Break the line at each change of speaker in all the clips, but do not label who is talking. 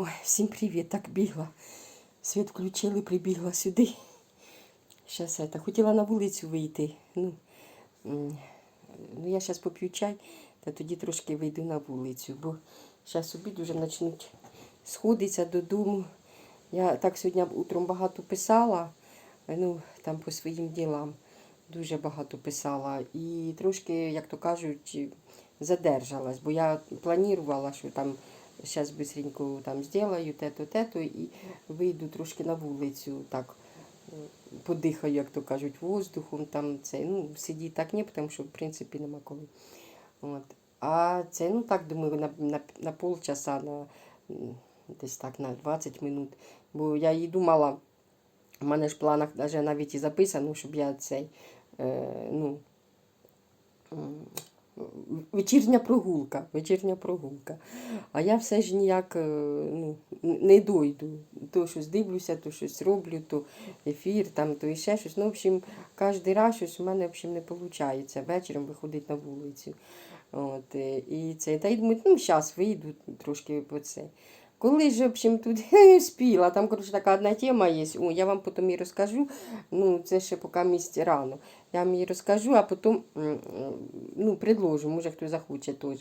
Ой, всім привіт, так бігла. Світ включили, прибігла сюди. Щас це, хотіла на вулицю вийти. Ну, ну я зараз поп'ю чай, та тоді трошки вийду на вулицю, бо зараз обід вже почнуть сходитися додому. Я так сьогодні утром багато писала, ну, там по своїм ділам. Дуже багато писала. І трошки, як то кажуть, задержалась, бо я планувала, що там зараз быстренько там зроблю те-то, те-то і вийду трошки на вулицю, так подихаю, як то кажуть, воздухом. Там це, ну, сидіти так ні, тому що в принципі нема коли. От. А це, ну так, думаю, на, на, на полчаса, на, десь так, на 20 минут. Бо я їй думала, в мене ж в планах навіть і записано, щоб я цей, е, ну, вечірня прогулка, вечірня прогулка. А я все ж ніяк е, ну, не дойду. То щось дивлюся, то щось роблю, то ефір, там, то ще щось. Ну, в общем, кожен раз щось у мене в общем, не виходить вечором виходити на вулицю. От, е, і це, та й думаю, ну, зараз вийду трошки по це. Коли ж, в общем, тут спіла, там, коротше, така одна тема є, О, я вам потім її розкажу, ну, це ще поки місць рано. Я вам її розкажу, а потім ну, предложу, може хто захоче теж.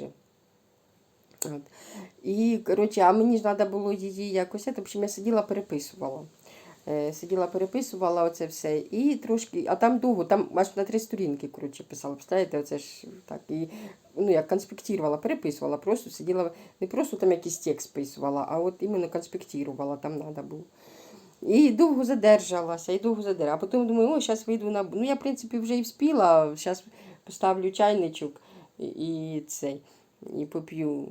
І, коротше, а мені ж треба було її якось, в общем, я сиділа, переписувала. Е, Сиділа, переписувала оце все. І трошки, а там довго, там аж на три сторінки, коротше, писала. Представляєте, оце ж так. І, ну, я конспектувала, переписувала, просто сиділа, не просто там якийсь текст писувала, а от іменно конспектувала, там треба було. І довго задержалася, і довго задержалася. А потім думаю, о, зараз вийду на. Ну, я, в принципі, вже і вспіла, зараз поставлю чайничок і цей, і поп'ю,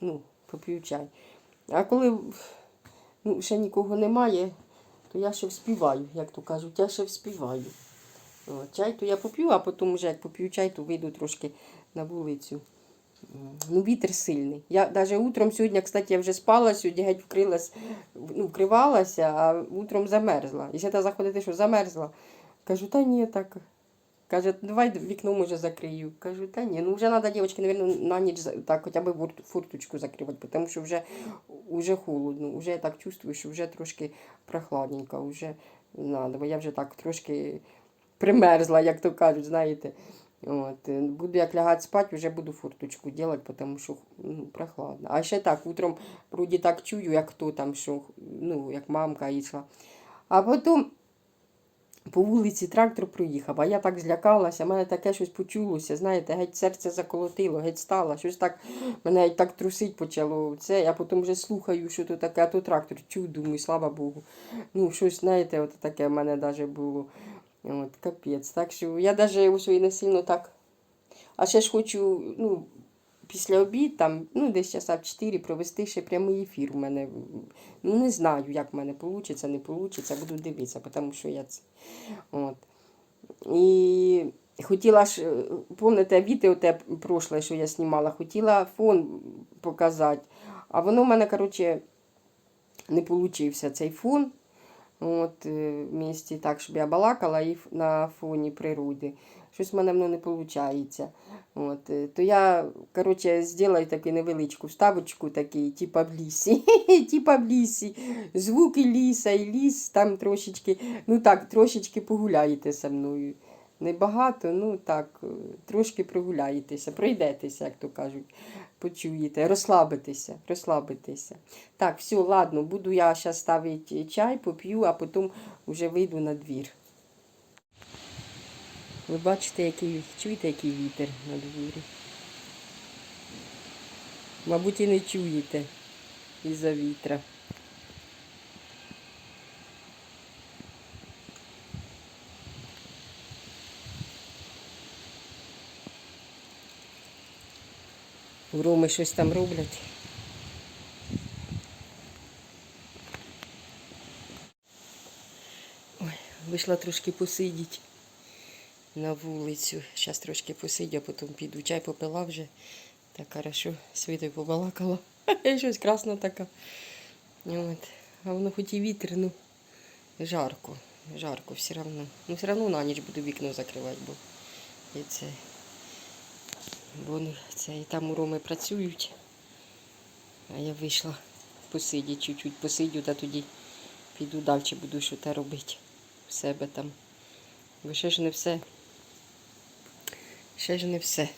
ну, поп'ю чай. А коли ну, ще нікого немає, то я ще вспіваю, як то кажуть, я ще вспіваю. Чай то я поп'ю, а потім вже як поп'ю чай, то вийду трошки на вулицю. Ну, вітер сильний. Я навіть утром сьогодні, кстати, я вже спала, сьогодні геть вкрилась, ну, вкривалася, а утром замерзла. І ще та заходити, що замерзла. Кажу, та ні, так. Каже, давай вікно може закрию. Кажу, та ні, ну вже треба, дівчатки, мабуть, на ніч так хоча б фурточку закривати, тому що вже, вже холодно. Вже я так чувствую, що вже трошки прохладненько, вже треба, бо я вже так трошки примерзла, як то кажуть, знаєте. От, е, буду як лягати спати, вже буду фурточку робити, тому що ну, прохладно. А ще так, утром вроді так чую, як хто там, що, ну, як мамка йшла. А потім по вулиці трактор проїхав, а я так злякалася, мене таке щось почулося, знаєте, геть серце заколотило, геть стало, щось так, мене геть так трусить почало. Це, я потім вже слухаю, що то таке, а то трактор чую, думаю, слава Богу. Ну, щось, знаєте, от таке в мене навіть було. От, капець. Так що я навіть ось і не сильно так. А ще ж хочу, ну, після обід, там, ну, десь часа в 4 провести ще прямий ефір у мене. Ну, не знаю, як в мене вийде, не вийде, буду дивитися, тому що я це. От. І хотіла ж, е, пам'ятаєте, відео те прошле, що я знімала, хотіла фон показати. А воно в мене, коротше, не получився цей фон. От, е, в місті так, щоб я балакала і на фоні природи. Щось в мене воно не виходить. От, е, то я, коротше, зроблю таку невеличку вставочку, такий, типа в лісі. типа в лісі. Звуки ліса і ліс там трошечки, ну так, трошечки погуляєте зі мною. Небагато, ну так, е, трошки прогуляєтеся, пройдетеся, як то кажуть, почуєте, розслабитеся, розслабитеся. Так, все, ладно, буду я зараз ставити чай, поп'ю, а потім вже вийду на двір. Ви бачите, який, чуєте, який вітер на дворі? Мабуть, і не чуєте із-за вітра. Громи щось там роблять. Ой, вийшла трошки посидіти на вулицю. Зараз трошки посидю, а потім піду. Чай попила вже. Так хорошо, світою побалакала. Щось красна така. От. А воно хоч і вітер, ну жарко. Жарко все одно. Ну все одно на ніч буду вікно закривати, бо і це. Бо ну, це і там у Роми працюють. А я вийшла посидіти, чуть-чуть посидю, та тоді піду далі, буду що те робити в себе там. Бо ще ж не все. Ще ж не все.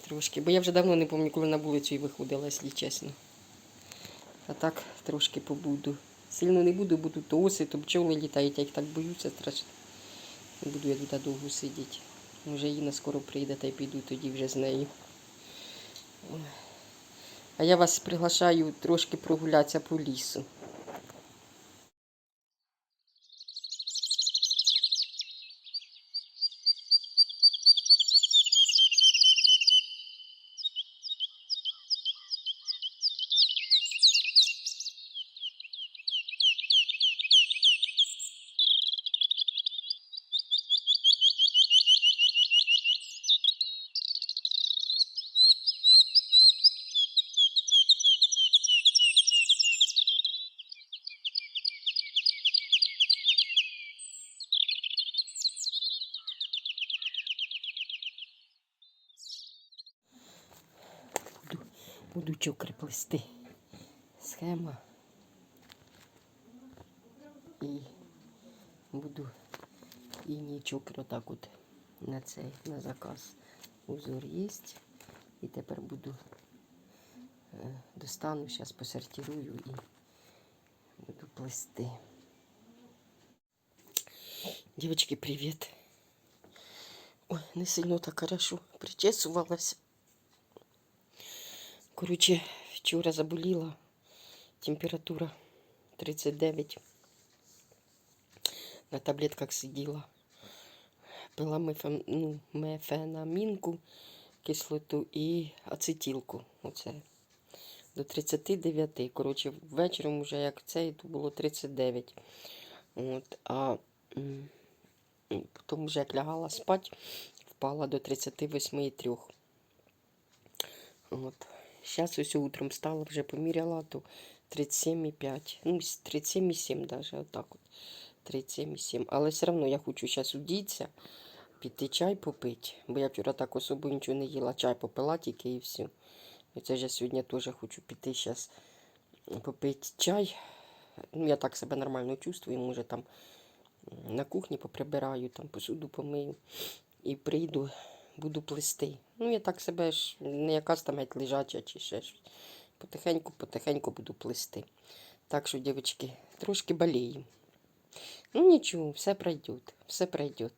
Трошки. Бо я вже давно не пам'ятаю, коли на вулицю і виходила, якщо чесно. А так трошки побуду. Сильно не буду, буду то оси, то пчоли літають, я їх так боюся страшно. Не буду я тут довго сидіти. Може Інна скоро прийде та й піду тоді вже з нею. А я вас приглашаю трошки прогулятися по лісу. Буду, буду чокри плести. Схема. І буду і ні чокри отак от на цей, на заказ. Узор є. І тепер буду е, достану, зараз посортирую і буду плести. Девочки, привіт. Ой, не сильно так хорошо причесувалась. Коротше, вчора заболіла. Температура 39. На таблетках сиділа. Пила мефен, ну, мефенамінку, кислоту і ацетилку. Оце. До 39. Коротше, вечором вже як цей, то було 39. От, а потім вже як лягала спати, впала до 38,3. От. Зараз ось утром встала, вже поміряла, то 37,5. Ну, 37,7 даже, отак от. 37,7. Але все одно я хочу зараз удітися, піти чай попити. Бо я вчора так особо нічого не їла. Чай попила тільки і все. І це ж я сьогодні теж хочу піти зараз попити чай. Ну, я так себе нормально чувствую, може там на кухні поприбираю, там посуду помию і прийду, буду плести. Ну, я так себе ж не якась там геть лежача чи ще щось. Потихеньку, потихеньку буду плести. Так що, дівчатки, трошки болею. Ну нічого, все пройде, все пройде.